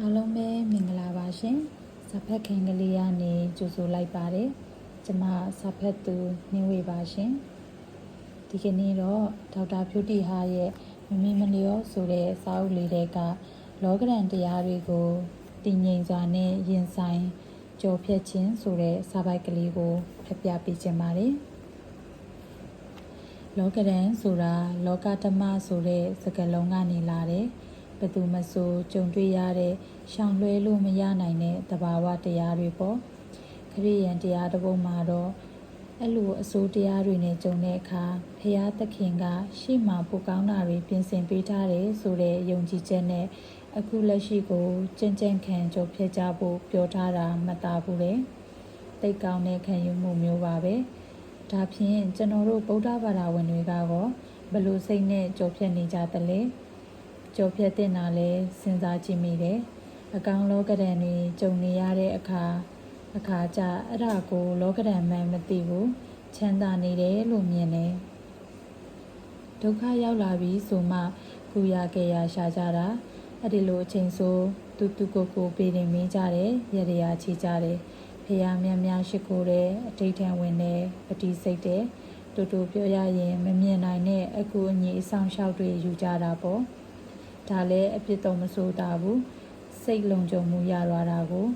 အားလုံးပဲမင်္ဂလာပါရှင်စာဖတ်ခင်ကလေးကနေကြိုဆိုလိုက်ပါတယ်ကျမစာဖတ်သူနှင်းဝေပါရှင်ဒီကနေ့တော့ဒေါက်တာဖြူတီဟာရဲ့မမီမလျောဆိုတဲ့စာအုပ်လေးတွေကလောကရန်တရားတွေကိုတည်ငြိမ်စွာနဲ့ရင်ဆိုင်ကြော်ဖြတ်ခြင်းဆိုတဲ့စာပိုက်ကလေးကိုဖတ်ပြပေးခြင်းပါတယ်လောကရန်ဆိုတာလောကဓမ္မဆိုတဲ့စကားလုံးကနေလာတယ် ဘယ်သူမဆိုကြုံတွေ့ရတဲ့ရှောင်လွှဲလို့မရနိုင်တဲ့သဘာဝတရားတွေပေါ့ခရိယန်တရားတစ်ပုဒ်မှာတော့အဲ့လိုအစိုးတရားတွေနဲ့ကြုံတဲ့အခါဖရာသခင်က ရှေ့မှာပိုကောင်းတာတွေပြင်ဆင်ပေးထားတယ်ဆိုတဲ့ယုံကြည်ချက်နဲ့အခုလက်ရှိကိုကြင်ကြင်ခံကြုံဖြစ်ကြဖို့ပြောထားတာမတားဘူးလေတိတ်ကောင်းတဲ့ခံယူမှုမျိုးပါပဲဒါဖြင့်ကျွန်တော်တို့ဗုဒ္ဓဘာသာဝင်တွေကတော့ဘယ်လိုစိတ်နဲ့ကြုံဖြစ်နေကြသလဲ ကြော်ဖြတ်တဲ့နာလဲစဉ်းစားကြည့်မိတယ်။အကောင်လောကဒဏ်တွေကြုံနေရတဲ့အခါအခါကျအဲ့ဒါကိုလောကဒဏ်မှန်မသိဘူးချမ်းသာနေတယ်လို့မြင်တယ်။ဒုက္ခရောက်လာပြီဆိုမှကုရကေရရှာကြတာအဲ့ဒီလိုအချိန်ဆိုတူတူကိုကိုပေးနေမင်းကြတယ်ရရရာချီကြတယ်ဖះမြတ်များရှိခိုးတယ်အဋိဌံဝင်တယ်ပတိစိတ်တယ်တူတူပြောရရင်မမြင်နိုင်တဲ့အခုအညီအဆောင်လျှောက်တွေယူကြတာပေါ့။ ဒါလည်းအပြစ်တော့မဆိုတာဘူးစိတ်လုံခြုံမှုရသွားတာကို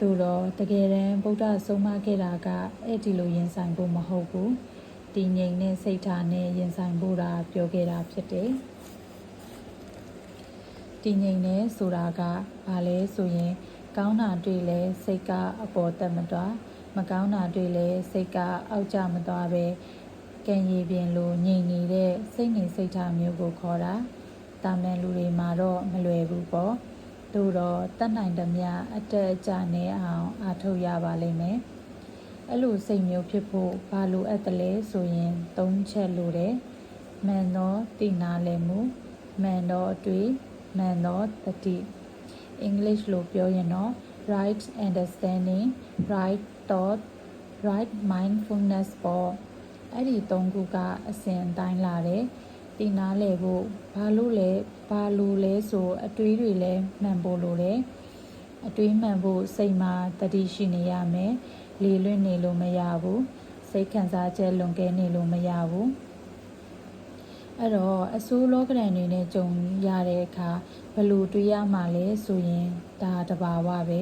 သို့တော့တကယ်တမ်းဗုဒ္ဓဆုံးမခဲ့တာကအဲ့ဒီလိုရင်ဆိုင်ဖို့မဟုတ်ဘူးတည်ငြိမ်တဲ့စိတ်ထားနဲ့ရင်ဆိုင်ဖို့တာပြောခဲ့တာဖြစ်တယ်တည်ငြိမ်တဲ့ဆိုတာကဘာလဲဆိုရင် ကောင်းတာတွေ့လဲစိတ်ကအပေါ်တက်မသွားမကောင်းတာတွေ့လဲစိတ်ကအောက်ကျမသွားပဲကံရည်ပြင်လိုငြိမ်နေတဲ့စိတ်နေစိတ်ထားမျိုးကိုခေါ်တာ တာမန်လူတွေမှာတော့မလွယ်ဘူးပေါ့သို့တော့တတ်နိုင်သမျှအတက်အကျနဲ့အောင်အားထုတ်ရပါလိမ့်မယ်အဲ့လိုစိတ်မျိုးဖြစ်ဖို့ဘာလိုအပ်တယ်လဲဆိုရင်၃ချက်လိုတယ်မှန်သောတိနာလည်မှုမှန်သောအတွေ့မှန်သောတတိအင်္ဂလိပ်လိုပြောရင်တော့ right understanding right thought right mindfulness ပေါ့အဲ့ဒီ၃ခုကအစဉ်အတိုင်းလာတယ် တင်နာလဲဖို့ဘာလို့လဲဘာလို့လဲဆိုအတွေးတွေလဲမှန်ဖို့လိုတယ်အတွေးမှန်ဖို့စိတ်မှာတတိရှိနေရမယ်လေလွင့်နေလို့မရဘူးစိတ်ခံစားချက်လွန်ကဲနေလို့မရဘူးအဲ့တော့အဆိုးလောကရန်တွေနဲ့ကြုံရတဲ့အခါဘလို့တွေးရမှလဲဆိုရင်ဒါတဘာဝပဲ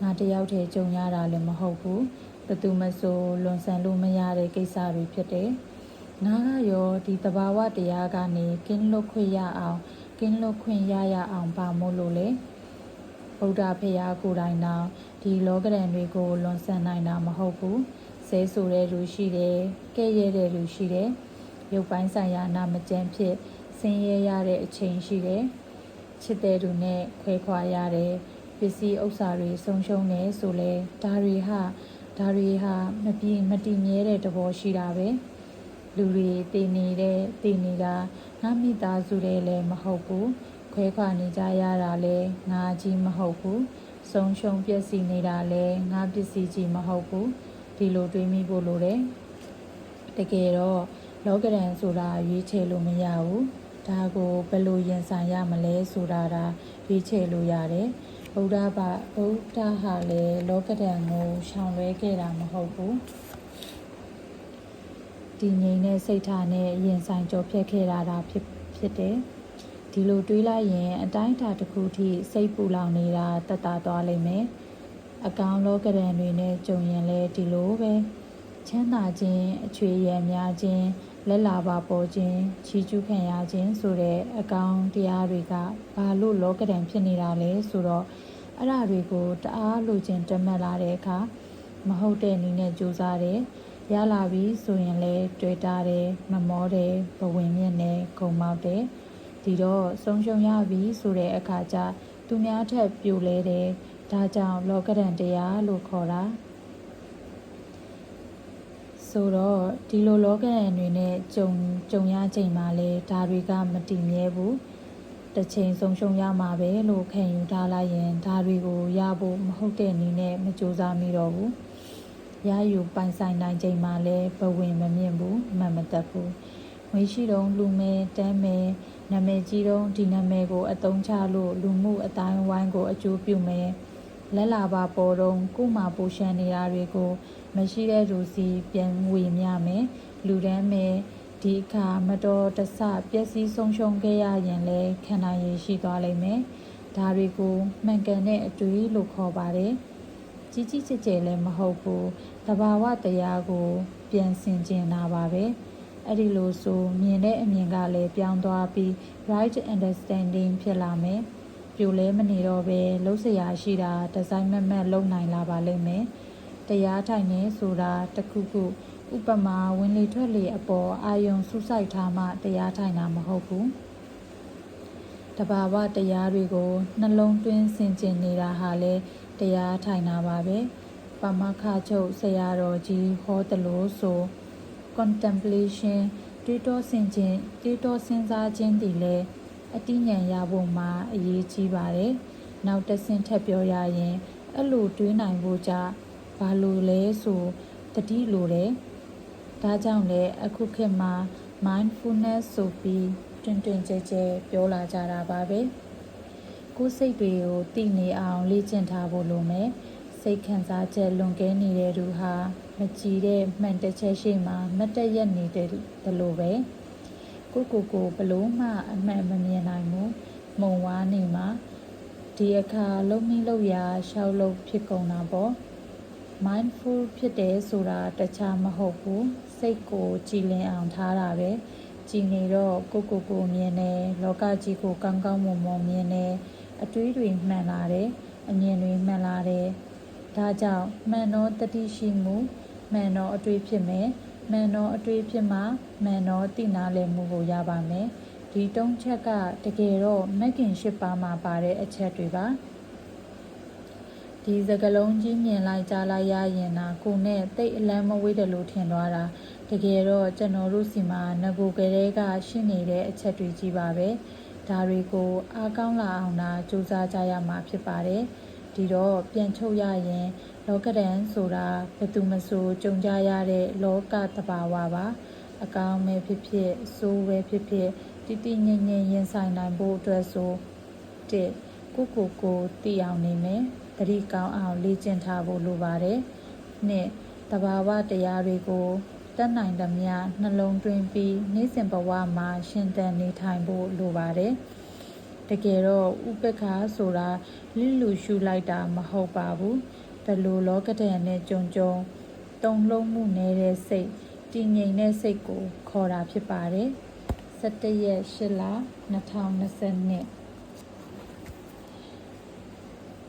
ငါတယောက်တည်းကြုံရတာလည်းမဟုတ်ဘူးဘသူမဆိုလွန်ဆန်လို့မရတဲ့ကိစ္စတွေဖြစ်တယ် နာကရောဒီတဘာဝတရားကနေကင်းလွတ်ခွင့်ရအောင်ကင်းလွတ်ခွင့်ရရအောင်ပါမို့လို့လေဗုဒ္ဓဖေယားကိုယ်တိုင်တော့ဒီလောကရန်တွေကိုလွန်ဆန်နိုင်တာမဟုတ်ဘူးဆဲဆိုတဲ့လူရှိတယ်ကဲ့ရဲ့တဲ့လူရှိတယ်ရုပ်ပိုင်းဆိုင်ရာနာမကျန်းဖြစ်ဆင်းရဲရတဲ့အချိန်ရှိတယ်ချစ်တဲ့သူနဲ့ခွဲခွာရတယ်ပစ္စည်းဥစ္စာတွေဆုံးရှုံးနေဆိုလဲဒါတွေဟာဒါတွေဟာမပြေမတည်မြဲတဲ့သဘောရှိတာပဲ။ လူတွေတည်နေတဲ့တည်နေတာငါမိသားစုတွေလည်းမဟုတ်ဘူးခွဲခွာနေကြရတာလည်းငါကြီးမဟုတ်ဘူးဆုံးရှုံးပျက်စီးနေတာလည်းငါပစ္စည်းကြီးမဟုတ်ဘူးဒီလိုတွေးမိဖို့လိုတယ်တကယ်တော့လောကရန်ဆိုတာရွေးချယ်လို့မရဘူးဒါကိုဘယ်လိုရင်ဆိုင်ရမလဲဆိုတာဒါရွေးချယ်လို့ရတယ်ဗုဒ္ဓဘာဗုဒ္ဓဟာလည်းလောကရန်ကိုရှောင်လွဲခဲ့တာမဟုတ်ဘူး တည်ငြိမ်တဲ့စိတ်ထားနဲ့ရင်ဆိုင်ကြောဖြတ်ခဲ့ရတာဖြစ်ဖြစ်တယ်။ဒီလိုတွေးလိုက်ရင် အတိုင်းအတာတစ်ခုထိစိတ်ပူလောင်နေတာတက်တာသွားလိမ့်မယ်။အကောင်လောကရန်တွေနဲ့ကြုံရင်လည်းဒီလိုပဲချမ်းသာခြင်းအချွေရံများခြင်းလက်လာပါပေါ်ခြင်းချီးကျူးခံရခြင်းဆိုတဲ့အကောင်တရားတွေကဘာလို့လောကရန်ဖြစ်နေတာလဲဆိုတော့အဲ့ဓာတွေကိုတအားလိုချင်တတ်မှတ်လာတဲ့အခါမဟုတ်တဲ့နည်းနဲ့ကြိုးစားတယ်။ ရလာပြီဆိုရင်လည်းတွေ့တာတယ်မမောတယ်ဘဝင်မြင့်တယ်ခုံမောက်တယ်ဒီတော့ဆုံးရှုံးရပြီဆိုတဲ့အခါကျသူများထက်ပြိုလဲတယ်ဒါကြောင့်လောကရန်တရားလို့ခေါ်တာဆိုတော့ဒီလိုလောကရန်တွေနဲ့ကြုံကြုံရချိန်မှာလဲဒါတွေကမတည်မြဲဘူးတစ်ချိန်ဆုံးရှုံးရမှာပဲလို့ခံယူထားလိုက်ရင်ဒါတွေကိုရဖို့မဟုတ်တဲ့နည်းနဲ့မကြိုးစားမိတော့ဘူး ရယူပိုင်ဆိုင်နိုင်ချိန်မှာလည်းဘဝင်မမြင့်ဘူးမှန်မတတ်ဘူးငွေရှိတော့လူမဲတန်းမဲနာမည်ကြီးတော့ဒီနာမည်ကိုအသုံးချလို့လူမှုအတိုင်းအဝိုင်းကိုအကျိုးပြုမယ်လက်လာပါပေါ်တော့ကုမာပူရှန်နေတာတွေကို မရှိတဲ့လူစီပြန်ဝေမျှမယ်လူတန်းမယ်ဒီအခါမတော်တဆပျက်စီးဆုံးရှုံးခဲ့ရရင်လည်းခံနိုင်ရည်ရှိသွားလိမ့်မယ်ဒါတွေကိုမှန်ကန်တဲ့အတွေးလို့ခေါ်ပါတယ် ကြီးကြီးကျယ်ကျယ်လည်းမဟုတ်ဘူးတဘာဝတရားကို ပြန်ဆင်ကျင်တာပါပဲအဲ့ဒီလိုဆိုမြင်တဲ့အမြင်ကလည်းပြောင်းသွားပြီး right understanding ဖြစ်လာမယ်ပြိုလဲမနေတော့ပဲလှုပ်ရှားရှိတာဒီဇိုင်းမက်မက်လုပ်နိုင်လာပါလိမ့်မယ်တရားထိုင်နေဆိုတာတစ်ခုခုဥပမာဝင်လေထွက်လေအပေါ်အာယုံစုစိုက်ထားမှတရားထိုင်တာမဟုတ်ဘူး တဘာဝတရားတွေကိုနှလုံးသွင်းဆင်ကျင်နေတာဟာလေတရားထိုင်တာပါပဲပမခချုပ်ဆရာတော်ကြီးဟောတယ်လို့ဆို contemplation တွေးတောဆင်ခြင်းတွေးတောစဉ်းစားခြင်းတည်လဲအတိညာဏ်ရဖို့မှာအရေးကြီးပါတယ်။နောက်တစ်ဆင့်ထပ်ပြောရရင်အဲ့လိုတွေးနိုင်ဖို့ကြဘာလို့လဲဆိုတတိလိုတယ်။ဒါကြောင့်လဲအခုခေတ်မှာ mindfulness ဆိုပြီး တွင်တွင်ကြဲကြဲပြောလာကြတာပါပဲ။ကိုယ်စိတ်တွေကိုသိနေအောင်လေ့ကျင့်ထားဖို့လိုမယ်။စိတ်ခံစားချက်လွန်ကဲနေတဲ့သူဟာမကြည်တဲ့မှန်တစ်ချက်ရှိမှမတ်တရက်နေတဲ့လို့ပဲကိုကိုကိုဘလို့မှအမှန်မမြင်နိုင်ဘူးမုံဝါးနေမှာဒီအခါလုံးမင်းလို့ရာရှောက်လို့ဖြစ်ကုန်တာပေါ့ mindful ဖြစ်တယ်ဆိုတာတခြားမဟုတ်ဘူးစိတ်ကိုကြည်လင်အောင်ထားတာပဲ ကြည်နေတော့ကိုကိုကိုမြင်တယ်လောကကြီးကိုကောင်းကောင်းမွန်မွန်မြင်တယ်အတွေးတွေမှန်လာတယ်အမြင်တွေမှန်လာတယ်ဒါကြောင့်မှန်သောတတိရှိမှုမှန်သောအတွေ့ဖြစ်မယ်မှန်သောအတွေ့ဖြစ်မှမှန်သောသိနာလည်မှုကိုရပါမယ်ဒီတုံးချက်ကတကယ်တော့မက်ကင်ရှစ်ပါးမှာပါတဲ့အချက်တွေပါ ဒီစကလုံးကြီးမြင်လိုက်ကြားလိုက်ရရင်နာကိုနဲ့တိတ်အလန်းမဝေးတယ်လို့ထင်သွားတာတကယ်တော့ကျွန်တော်တို့စီမှာငကိုကလေးကရှင်းနေတဲ့အချက်တွေကြီးပါပဲဒါတွေကိုအားကောင်းလာအောင်သာစူးစမ်းကြရမှာဖြစ်ပါတယ်ဒီတော့ပြန်ချုပ်ရရင် လောကဒန်ဆိုတာဘယ်သူမဆိုကြုံကြရတဲ့လောကတဘာဝပါအကောင်ပဲဖြစ်ဖြစ်ဆိုးပဲဖြစ်ဖြစ်တိတိငြိမ်ငြိမ်ရင်ဆိုင်နိုင်ဖို့အတွက်ဆိုတစ်ကိုကိုကိုတည်အောင်နေမယ် တတိကောင်းအောင်လေ့ကျင့်ထားဖို့လိုပါတယ်နှစ်တဘာဝတရားတွေကိုတတ်နိုင်သမျှနှလုံးသွင်းပြီးနေ့စဉ်ဘဝမှာရှင်သန်နေထိုင်ဖို့လိုပါတယ်တကယ်တော့ဥပက္ခဆိုတာလိလူရှုလိုက်တာမဟုတ်ပါဘူးဘယ်လိုလောကဒဏ်နဲ့ကြုံကြုံတုံလုံးမှုနေတဲ့စိတ်တည်ငြိမ်တဲ့စိတ်ကိုခေါ်တာဖြစ်ပါတယ်17ရက်8လ2022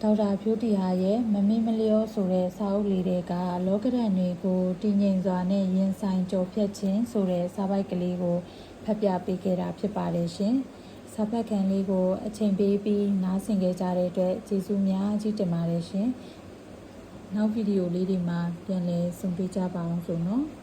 ဒေါက်တာဖြိုးတီဟာရဲ့မမေ့မလျောဆိုတဲ့စာအုပ်လေးတွေကလောကဒဏ်တွေကိုတည်ငြိမ်စွာနဲ့ရင်ဆိုင်ကြော်ဖြတ်ခြင်းဆိုတဲ့စာပိုက်ကလေးကိုဖတ်ပြပေးခဲ့တာဖြစ်ပါတယ်ရှင်။စာဖတ်ခံလေးကိုအချိန်ပေးပြီးနားဆင်ခဲ့ကြတဲ့အတွက်ကျေးဇူးများကြီးတင်ပါတယ်ရှင်။နောက်ဗီဒီယိုလေးတွေမှာပြန်လည်ဆုံတွေ့ကြပါအောင်ဆိုနော်။